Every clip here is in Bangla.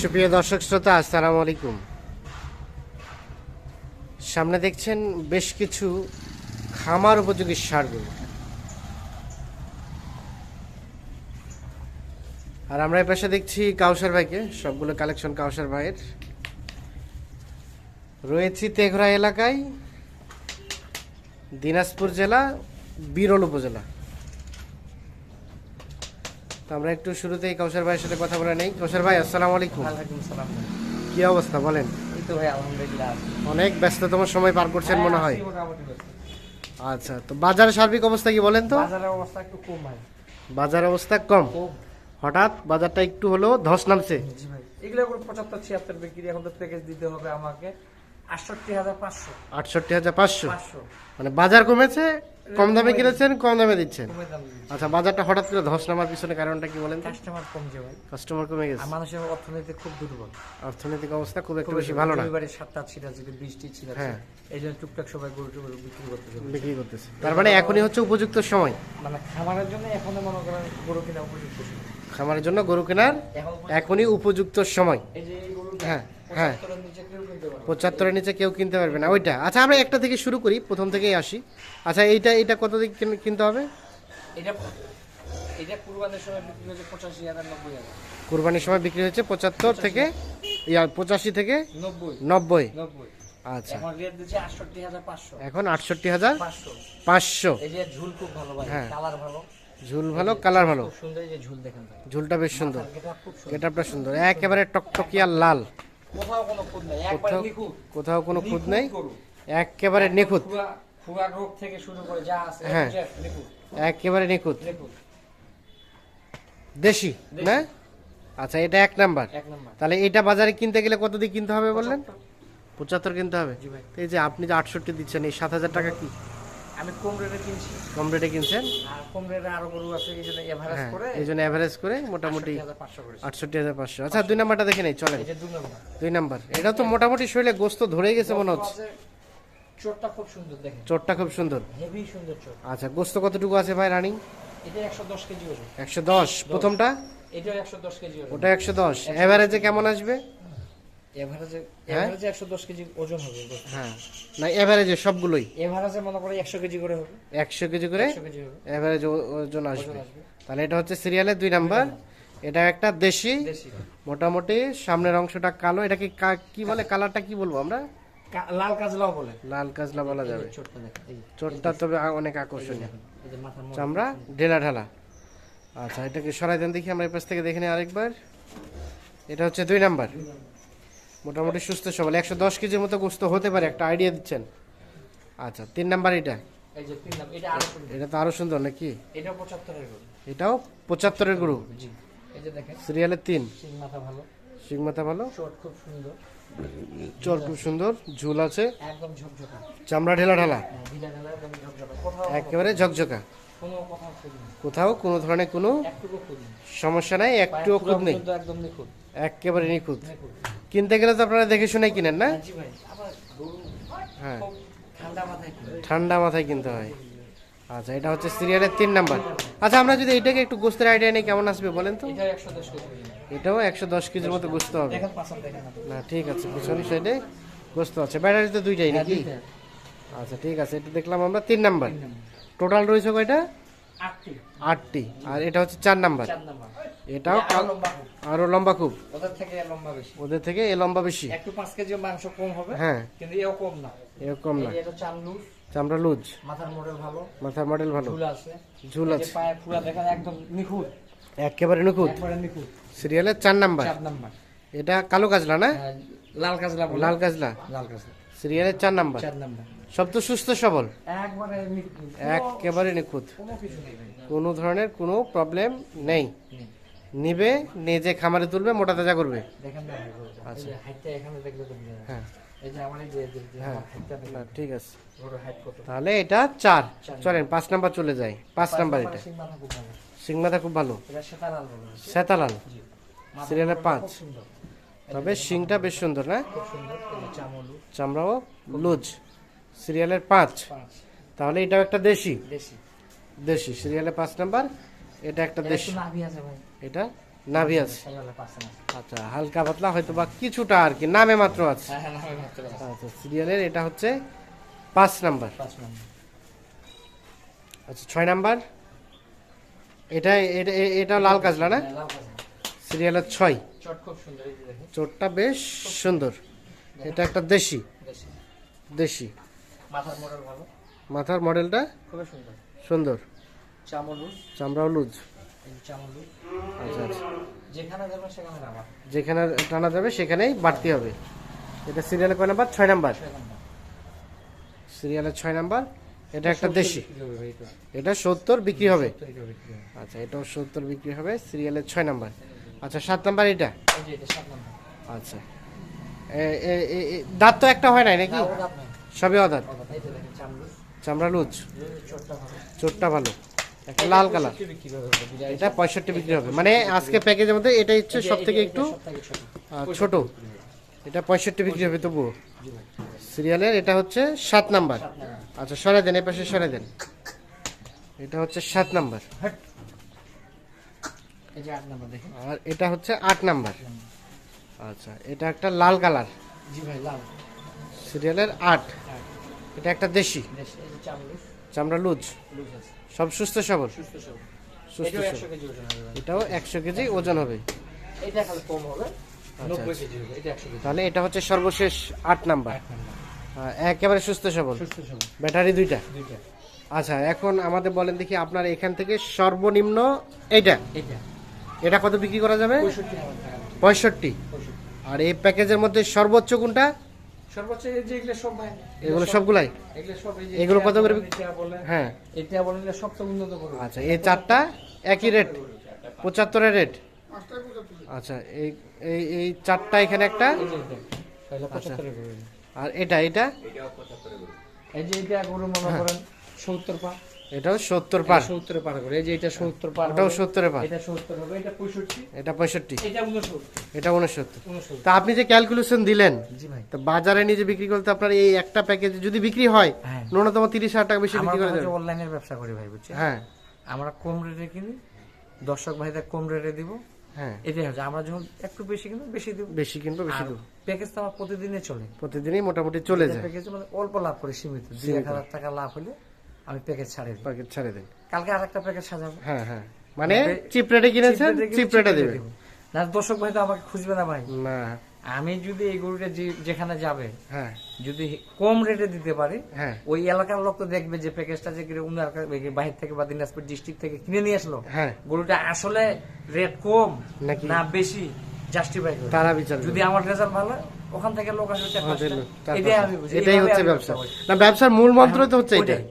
সুপ্রিয় দর্শক শ্রোতা, আসসালামু আলাইকুম। সামনে দেখছেন বেশ কিছু খামার উপযোগী সারগুলো। আর আমরা এই পাশে দেখছি কাউসার ভাইকে, সবগুলো কালেকশন কাউসার ভাইয়ের। রয়েছি তেঘরা এলাকায়, দিনাজপুর জেলা, বিরল উপজেলা। তো আমরা একটু শুরুতেই কৌশল ভাইয়ের সাথে কথা বলে নেই। কৌশল ভাই আসসালামু আলাইকুম। সালাম কি অবস্থা বলেন? এই তো ভাই আলহামদুলিল্লাহ। অনেক ব্যস্ততম সময় পার করছেন মনে হয়। ব্যস্ত। আচ্ছা তো বাজারের সার্বিক অবস্থা কি বলেন তো? বাজারের অবস্থা একটু কম ভাই। বাজার অবস্থা কম? হঠাৎ বাজারটা একটু হলো ধস নামছে? জি ভাই এগুলো পঁচাত্তর ছিয়াত্তর বিক্রি এখন তো প্যাকেজ দিতে হবে আমাকে। আটষট্টি হাজার পাঁচশো। আটষট্টি হাজার পাঁচশো। মানে বাজার কমেছে কম দামে কিনেছেন কম দামে দিচ্ছেন। আচ্ছা বাজারটা হঠাৎ করে ধস নামার পিছনে কারণটা কি বলেন কাস্টমার কমছে ভাই কাস্টমার কমে গেছে। মানুষের অর্থনীতি খুব দুর্বল। অর্থনৈতিক অবস্থা খুব একটু বেশি ভালো না। রবিবারে সাতটা ছিটা ছিল বৃষ্টি ছিল হ্যাঁ। এই জন্য টুকটাক সবাই গরু টুকু বিক্রি করতে হবে বিক্রি করতেছে। তার মানে এখনই হচ্ছে উপযুক্ত সময়। মানে খামারের জন্য এখন মনে করেন গরু কিনা উপযুক্ত সময়। খামারের জন্য গরু কেনার এখনই উপযুক্ত সময়। এই যে হ্যাঁ, হ্যাঁ। পঁচাত্তরের নিচে কেউ কিনতে পারবে না। ওইটা। আচ্ছা আমরা একটা থেকে শুরু করি প্রথম থেকেই আসি। আচ্ছা এইটা এইটা কত দিকে কিনতে হবে? এটা এটা কুরবানের সময় বিক্রি হয়েছে পঁচাশি হাজার নব্বই হাজার। কুরবানির সময় বিক্রি হচ্ছে পঁচাত্তর থেকে ইয়া পঁচাশি থেকে নব্বই। আচ্ছা। এখন আটষট্টি হাজার পাঁচশো। ঝুল খুব ভালো হ্যাঁ। কালার ভালো। ঝুল ভালো কালার ভালো। ঝুলটা বেশ সুন্দর। এটা খুব সুন্দর। গেটআপটা সুন্দর। একেবারে টকটকিয়া লাল। কোথাও কোনো খুদ নেই একবার নিখুঁত। কোথাও কোনো খুঁত নেই? গরু। একেবারে নিখুঁত। খুয়া খুয়া রোগ থেকে শুরু করে যা আছে হ্যাঁ। একেবারে নিখুঁত। দেশি না? আচ্ছা এটা এক নাম্বার। তাহলে এটা বাজারে কিনতে গেলে কত দিয়ে কিনতে হবে বললেন পঁচাত্তর। কিনতে হবে? এই যে আপনি যে আটষট্টি দিচ্ছেন এই সাত হাজার টাকা কি? আমি কম রেটে কিনছি। কম রেটে কিনছেন? আর কম রেটে আরও গরু আছে এই জন্য এভারেজ হ্যাঁ করে এই জন্য অ্যাভারেজ করে মোটামুটি হাজার পাঁচশো করে আটষট্টি হাজার পাঁচশো। আচ্ছা দুই নাম্বারটা দেখে নেই চলেন। নম্বর। দুই নাম্বার। এটা তো মোটামুটি শরীরে গোস্ত ধরে গেছে মনে হচ্ছে। চোরটা খুব সুন্দর দেখেন। চোরটা খুব সুন্দর। হেভি সুন্দর চোর। আচ্ছা গোস্ত কতটুকু আছে ভাই রানিং? এটা একশো দশ কেজি ওজন। একশো দশ। প্রথমটা? এটাও একশো দশ কেজি ওজন। ওটা একশো দশ। অ্যাভারেজে কেমন আসবে? এভারেজে হ্যাঁ? এভারেজে একশো দশ কেজি ওজন হবে হ্যাঁ। না অ্যাভারেজে সবগুলোই। এভারেজে মনে করে কেজি করে হবে। একশো কেজি করে কেজি হবে। ওজন আসবে। তাহলে এটা হচ্ছে সিরিয়ালের দুই নাম্বার এটা একটা দেশি। মোটামুটি সামনের অংশটা কালো। এটাকে কা- কি বলে? কালারটা কি বলব আমরা? লাল কাজলাও বলে। লাল কাজলা বলা যাবে। চোরটা তবে অনেক আকর্ষণীয়। চামড়া ঢেলা ঢালা। আচ্ছা এটাকে সরাই দেন দেখি আমরা এই পাশ থেকে দেখে নিই আরেকবার। এটা হচ্ছে দুই নাম্বার মোটামুটি সুস্থ সবল। একশো দশ কেজির মতো গোস্ত হতে পারে একটা আইডিয়া দিচ্ছেন। আচ্ছা তিন নাম্বার এটা। এটা তো আরও সুন্দর নাকি? এটাও পঁচাত্তরের গরু। সিরিয়ালের তিন। শিং মাথা ভালো। খুব সুন্দর। চর খুব সুন্দর ঝুল আছে। চামড়া ঢেলা ঢালা? হ্যাঁ, একেবারে ঝকঝকা। কোথাও কোনো ধরনের কোনো সমস্যা নাই একটুও খুদ নেই। একেবারে নিখুঁত। কিনতে গেলে তো আপনারা দেখে শুনে কিনেন না? হ্যাঁ। ঠান্ডা মাথায় কিনতে হয়। আচ্ছা এটা হচ্ছে সিরিয়ালের তিন নাম্বার। আচ্ছা আমরা যদি এটাকে একটু গোস্তের আইডিয়া নিই কেমন আসবে বলেন তো। এটাও একশো দশ কেজির মতো গোস্ত হবে। না ঠিক আছে পিছনের সাইডে গোস্ত আছে। ব্যাটারি তো দুইটাই নাকি? আচ্ছা ঠিক আছে এটা দেখলাম আমরা তিন নাম্বার। তিন নাম্বার। টোটাল রয়েছে কয়টা? আটটি। আর এটা হচ্ছে চার নাম্বার। এটাও এটা আরও লম্বা খুব। ওদের থেকে লম্বা বেশি। ওদের থেকে এ লম্বা বেশি। একটু পাঁচ কেজি মাংস কম হবে হ্যাঁ। কিন্তু এও কম না। এরকম না। এটা চাল লুজ চামড়া লুজ। মাথার মডেল ভালো। মাথার মডেল ভালো। ঝুল আছে। ঝুল আছে। পায়ে পুরা দেখেন একদম নিখুঁত। একেবারে নিখুঁত। একবারে নিখুঁত। সিরিয়ালের চার নাম্বার। চার নাম্বার। এটা কালো কাজলা না? হ্যাঁ, লাল কাজলা লাল কাজলা। লাল কাজলা। সিরিয়ালের চার নাম্বার। চার নাম্বার। সব তো সুস্থ সবল। একবারে নিখুঁত। কোনো ধরনের কোনো প্রবলেম নেই। নিবে নিজে খামারে তুলবে মোটা তাজা করবে। যায়। হ্যাঁ। হ্যাঁ। না, ঠিক আছে। তাহলে এটা চার। চলেন পাঁচ নাম্বার চলে যায় পাঁচ নাম্বার এটা। সিং মাথা খুব ভালো। সিং মাথা খুব ভালো। এটা সেতালাল বলে। সেতালাল জি। মাথা সিরিয়ালের পাঁচ। তবে শিংটা বেশ সুন্দর না? চামড়াও লুজ। সিরিয়ালের পাঁচ। তাহলে এটাও একটা দেশি। দেশি। দেশি সিরিয়ালের পাঁচ নাম্বার। এটা একটা দেশি। এটা? নাভি আছে। আচ্ছা হালকা পাতলা হয়তো বা কিছুটা আর কি নামে মাত্র আছে। হ্যাঁ হ্যাঁ নামে মাত্র আছে। আচ্ছা সিরিয়ালের এটা হচ্ছে পাঁচ নাম্বার। আচ্ছা ছয় নাম্বার। এটা এটা লাল কাজলা না? হ্যাঁ। সিরিয়ালের ছয়। চট খুব সুন্দর এই যে দেখেন। চোরটা বেশ সুন্দর। এটা একটা দেশি। দেশি। মাথার মডেল ভালো। মাথার মডেলটা খুবই সুন্দর। সুন্দর। চামলুস চামড়াও লুজ আচ্ছা আচ্ছা। যেখানে যাবেন সেখানে নামা। যেখানে টানা যাবে সেখানেই বাড়তি হবে। এটা সিরিয়ালের কয় নাম্বার? ছয় নাম্বার। সিরিয়ালের ছয় নাম্বার। এটা একটা দেশি। এটা। সত্তর বিক্রি হবে। আচ্ছা এটাও সত্তর বিক্রি হবে। সিরিয়ালের ছয় নাম্বার। আচ্ছা সাত নাম্বার এটা? আচ্ছা। দাঁত তো একটা হয় নাই নাকি? সবই অদাঁত চামড়া লুজ। চোরটা ভালো। একটা লাল কালার। এটা পঁয়ষট্টি বিক্রি হবে। মানে আজকে প্যাকেজের মধ্যে এটা হচ্ছে সব থেকে একটু ছোট। এটা পঁয়ষট্টি বিক্রি হবে তবুও। সিরিয়ালের এটা হচ্ছে সাত নাম্বার। আচ্ছা সরে দেন এ পাশে সরে দেন। এটা হচ্ছে সাত নাম্বার। আর এটা হচ্ছে আট নাম্বার। আচ্ছা এটা একটা লাল কালার। জি ভাই লাল। সিরিয়ালের আট। এটা একটা দেশি। চামড়া লুজ লুজ সব সুস্থ সবল? সুস্থ এটাও একশো কেজি ওজন হবে এটাও একশো কেজি ওজন হবে। এটা খালি কম হবে আচ্ছা, কেজি তাহলে এটা হচ্ছে সর্বশেষ আট নাম্বার। একেবারে সুস্থ সবল। ব্যাটারি দুইটা। দুইটা। আচ্ছা এখন আমাদের বলেন দেখি আপনার এখান থেকে সর্বনিম্ন এইটা। এটা এটা কত বিক্রি করা যাবে? পঁয়ষট্টি। আর এই প্যাকেজের মধ্যে সর্বোচ্চ কোনটা? সর্বোচ্চ এই যে এগুলো সব ভাই এগুলো সবগুলাই? এগুলো সব এই যে এগুলো কত করে বলেন, এটা বলেন। হ্যাঁ। এটা বলেন সবচেয়ে উন্নত করবে আচ্ছা এই চারটা একই রেট পঁচাত্তরের রেট আচ্ছা এই এই এই চারটা এখানে একটা? করবে আর এটা এটা? এই যে এটা গরু মনে করেন সত্তর পা। এটাও সত্তর পার। সত্তরে পার করে। এই যে এটা সত্তর পার এটাও হবে, সত্তরের পার। এটা সত্তর হবে এটা পঁয়ষট্টি। এটা পঁয়ষট্টি। এটা উনসত্তর। এটা উনসত্তর। উনসত্তর। তা আপনি যে ক্যালকুলেশন দিলেন জি ভাই। তো বাজারে নিজে বিক্রি করতে আপনার এই একটা প্যাকেজ যদি বিক্রি হয় হ্যাঁ। ন্যূনতম হাজার টাকা বেশি আমরা বিক্রি করে দেবেন অনলাইনের ব্যবসা করি ভাই বুঝছি হ্যাঁ। আমরা কম রেটে কিনি দর্শক ভাইদের কম রেটে দিব। হ্যাঁ। এটাই হচ্ছে আমরা যখন একটু বেশি কিনবো বেশি দিব। বেশি কিনবো বেশি দেবো। প্যাকেজ তো আমার প্রতিদিনে চলে। প্রতিদিনই মোটামুটি চলে যায়। প্যাকেজ মানে অল্প লাভ করে সীমিত। দুই এক হাজার টাকা লাভ হলে আমি প্যাকেজ ছাড়ে দিই। প্যাকেট ছেড়ে দেন। কালকে আর একটা প্যাকেজ সাজাবো। হ্যাঁ হ্যাঁ। মানে চিপ রেটে কিনেছেন? চিপ রেটে না দর্শক ভাই তো আমাকে খুঁজবে না ভাই। না। আমি যদি এই গরুটা যেখানে যাবে হ্যাঁ। যদি কম রেটে দিতে পারি হ্যাঁ। ওই এলাকার লোক তো দেখবে যে প্যাকেজটা যে উনার বাহির থেকে বা দিনাজপুর ডিস্ট্রিক্ট থেকে কিনে নিয়ে আসলো। হ্যাঁ। গরুটা আসলে রেট কম নাকি? না বেশি জাস্টিফাই করে তারা বিচার যদি আমার রেজাল্ট ভালো ওখান থেকে লোক আসবে এটাই এটাই হচ্ছে ব্যবসা। না ব্যবসার মূল মন্ত্র তো হচ্ছে এটা ওইটাই।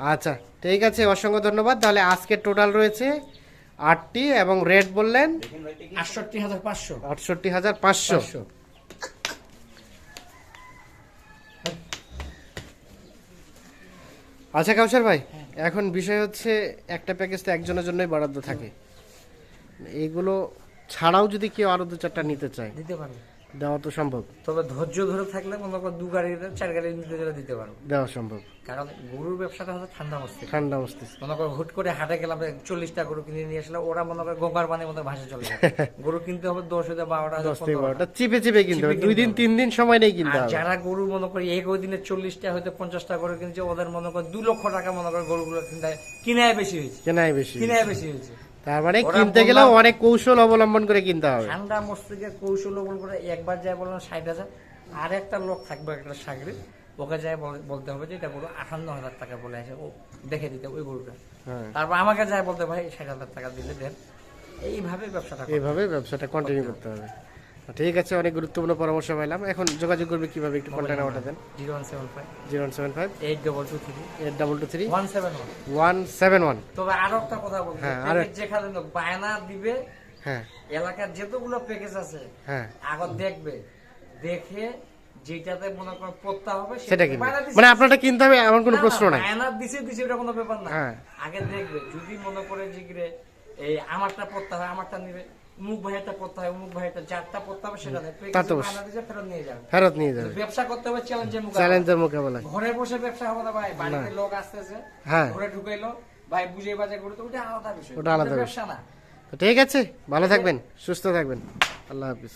আচ্ছা ঠিক আছে অসংখ্য ধন্যবাদ। তাহলে আজকে টোটাল রয়েছে আটটি এবং রেট বললেন? আটষট্টি হাজার পাঁচশো। আটষট্টি হাজার পাঁচশো। আচ্ছা কাউসার ভাই এখন বিষয় হচ্ছে একটা প্যাকেজ তো একজনের জন্যই বরাদ্দ থাকে। এইগুলো ছাড়াও যদি কেউ আরও দু চারটা নিতে চায়। দিতে পারব। দেওয়া তো সম্ভব। তবে ধৈর্য ধরে থাকলে মনে করো দু গাড়ি চার গাড়ি নিতে গেলে দিতে পারব দেওয়া সম্ভব। কারণ গরুর ব্যবসাটা হচ্ছে ঠান্ডা মস্তিষ্ক। ঠান্ডা মস্তিষ্ক। মনে করো হুট করে হাটে গেলাম চল্লিশটা গরু কিনে নিয়ে আসলে ওরা মনে করে গঙ্গার পানির মতো ভাসে চলে যায়। গরু কিনতে হবে দশ হাজার বারোটা দশ থেকে বারোটা। চিপে চিপে কিনতে হবে। দুই দিন তিন দিন সময় নেই কিনতে হবে। যারা গরু মনে করি এক ওই দিনে চল্লিশটা হয়তো পঞ্চাশটা গরু কিনছে ওদের মনে করে দু লক্ষ টাকা মনে করে গরুগুলো কিনতে কিনায় বেশি হয়েছে। কেনাই বেশি কিনায় বেশি হয়েছে। তার মানে কিনতে গেলেও অনেক কৌশল অবলম্বন করে কিনতে হবে। ঠান্ডা মস্তিষ্কে কৌশল বল করে একবার যায় বললাম ষাট হাজার। আর একটা লোক থাকবে একটা সাগরে ওকে যায় বলে- বলতে হবে যে এটা গরু আঠান্ন হাজার টাকা বলে আছে ও দেখে দিতে ওই গরুটা। হ্যাঁ। তারপর আমাকে যায় বলতে ভাই ষাট হাজার টাকা দিলে দেন। এইভাবে ব্যবসাটা এইভাবে ব্যবসাটা কন্টিনিউ করতে হবে। ঠিক আছে অনেক গুরুত্বপূর্ণ পরামর্শ পাইলাম। এখন যোগাযোগ করবে কীভাবে একটু কন্ট্যাক্ট নাম্বারটা দেন? Zero one seven five. Zero seven five? Eight double two three. Eight double two three? One seven one. One seven one. তবে আরও একটা কথা বলব হ্যাঁ, আরো- যেখানে লোক বায়না দিবে হ্যাঁ। এলাকার যতগুলো প্যাকেজ আছে হ্যাঁ। আগত দেখবে দেখে যেটাতে মনে করেন পড়তে হবে সেটা মানে আপনারটা কিনতে হবে এমন কোনো প্রশ্ন না, নাই। বায়না দিছে কোনো ব্যাপার না। হ্যাঁ। আগে দেখবে যদি মনে করে এই আমারটা পড়তে হয় আমারটা নিবে। মুখ ভাইটা পড়তে হয় মুখ ভাইটা যারটা পড়তে হবে সেটা নেবে তা তো অবশ্যই। বায়না দিছে ফেরত নিয়ে যাবে। ফেরত নিয়ে যাবে। ব্যবসা করতে হবে চ্যালেঞ্জের মুখে চ্যালেঞ্জের মোকাবেলায় ঘরে বসে ব্যবসা হবে না ভাই বাড়িতে লোক আসতেছে হ্যাঁ। ঘরে ঢুকাইলো ভাই বুঝে বাজে করে তো ওটা আলাদা বিষয়। ওটা আলাদা ওটা ব্যবসা না। ঠিক আছে ভালো থাকবেন সুস্থ থাকবেন। আল্লাহ হাফিজ।